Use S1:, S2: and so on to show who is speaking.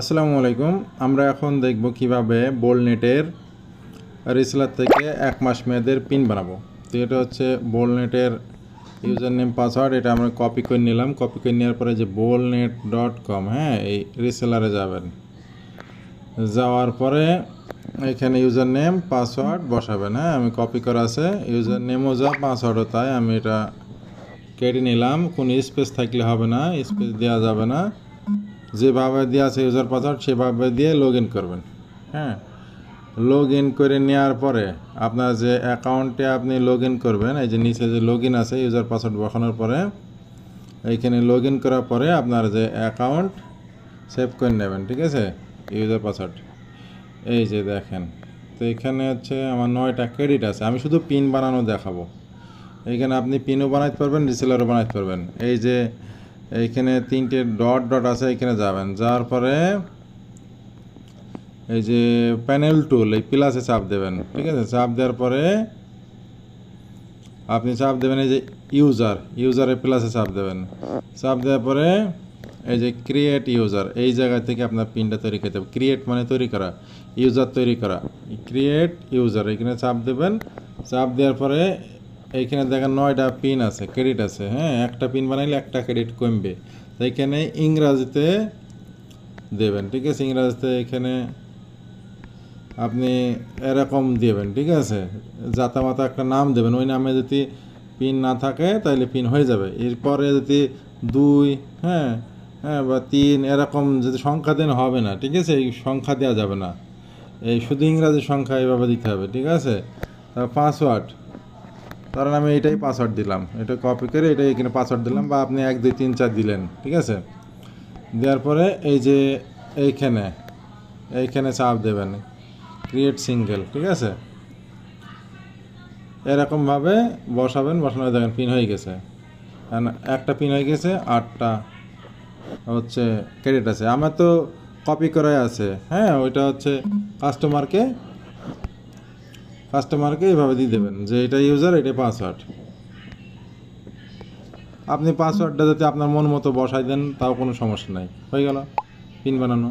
S1: আসসালামু আলাইকুম। আমরা এখন দেখব কীভাবে বোলনেটের রিসেলার থেকে এক মাস মেয়াদের পিন বানাবো। তো এটা হচ্ছে বোলনেটের ইউজার নেম পাসওয়ার্ড। এটা আমরা কপি করে নিলাম। কপি করে নেওয়ার পরে যে বোলনেট ডট কম হ্যাঁ এই রিসেলারে যাবেন। যাওয়ার পরে এখানে ইউজার নেম পাসওয়ার্ড বসাবেন। হ্যাঁ আমি কপি করা আছে। ইউজার নেমও যা, পাসওয়ার্ডও তাই। আমি এটা কেটে নিলাম। কোনো স্পেস থাকলে হবে না, স্পেস দেওয়া যাবে না। যেভাবে দেওয়া আছে ইউজার পাসওয়ার্ড সেভাবে দিয়ে লগ ইন করবেন। হ্যাঁ? লগ ইন করে নেওয়ার পরে আপনার যে অ্যাকাউন্টে আপনি লগ ইন করবেন, এই যে নিচে যে লগ ইন আছে ইউজার পাসওয়ার্ড বসানোর পরে, এইখানে লগ ইন করার পরে আপনার যে অ্যাকাউন্ট সেভ করে নেবেন, ঠিক আছে? ইউজার পাসওয়ার্ড এই যে দেখেন, তো এখানে হচ্ছে আমার নয়টা ক্রেডিট আছে। আমি শুধু পিন বানানো দেখাবো। এইখানে আপনি পিনও বানাইতে পারবেন রিসেলারও বানাইতে পারবেন। এই যে এইখানে তিনটে ডট ডট আছে এখানে যাবেন। যাওয়ার পরে এই যে প্যানেল টুল এই প্লাসে চাপ দেবেন, ঠিক আছে? চাপ দেওয়ার পরে আপনি চাপ দেবেন এই যে ইউজার ইউজারে প্লাসে চাপ দেবেন। চাপ দেওয়ার পরে এই যে ক্রিয়েট ইউজার এই জায়গা থেকে আপনার পিনটা তৈরি করতে হবে। ক্রিয়েট মানে তৈরি করা ইউজার তৈরি করা। ক্রিয়েট ইউজার এখানে চাপ দেবেন। চাপ দেওয়ার পরে এইখানে দেখেন নয়টা পিন আছে ক্রেডিট আছে হ্যাঁ? একটা পিন বানাইলে একটা ক্রেডিট কমবে। তো এখানে ইংরাজিতে দেবেন, ঠিক আছে? ইংরাজিতে এখানে আপনি এরকম দেবেন, ঠিক আছে? জাতা মাতা একটা নাম দেবেন। ওই নামে যদি পিন না থাকে তাহলে পিন হয়ে যাবে। এরপরে যদি দুই হ্যাঁ? হ্যাঁ বা তিন, এরকম যদি সংখ্যা দেন হবে না, ঠিক আছে? এই সংখ্যা দেওয়া যাবে না। এই শুধু ইংরাজি সংখ্যা এইভাবে দিতে হবে, ঠিক আছে? পাসওয়ার্ড। কারণ আমি এটাই পাসওয়ার্ড দিলাম। এটা কপি করে এটা এখানে পাসওয়ার্ড দিলাম বা আপনি এক, দুই, তিন, চার দিলেন, ঠিক আছে? দেওয়ার পরে এই যে এইখানে এইখানে চাপ দেবেন ক্রিয়েট সিঙ্গেল ঠিক আছে? এরকমভাবে বসাবেন বসানো দেখেন পিন হয়ে গেছে। একটা পিন হয়ে গেছে, আটটা হচ্ছে ক্রেডিট আছে। আমার তো কপি করাই আছে হ্যাঁ? ওইটা হচ্ছে কাস্টমারকে কাস্টমারকে এভাবে দিয়ে দেবেন, যে এটা ইউজার এটা পাসওয়ার্ড আপনি পাসওয়ার্ডটা যাতে আপনার মন মতো বসাই দেন, তাও কোনো সমস্যা নাই। হয়ে গেল। পিন বানানো।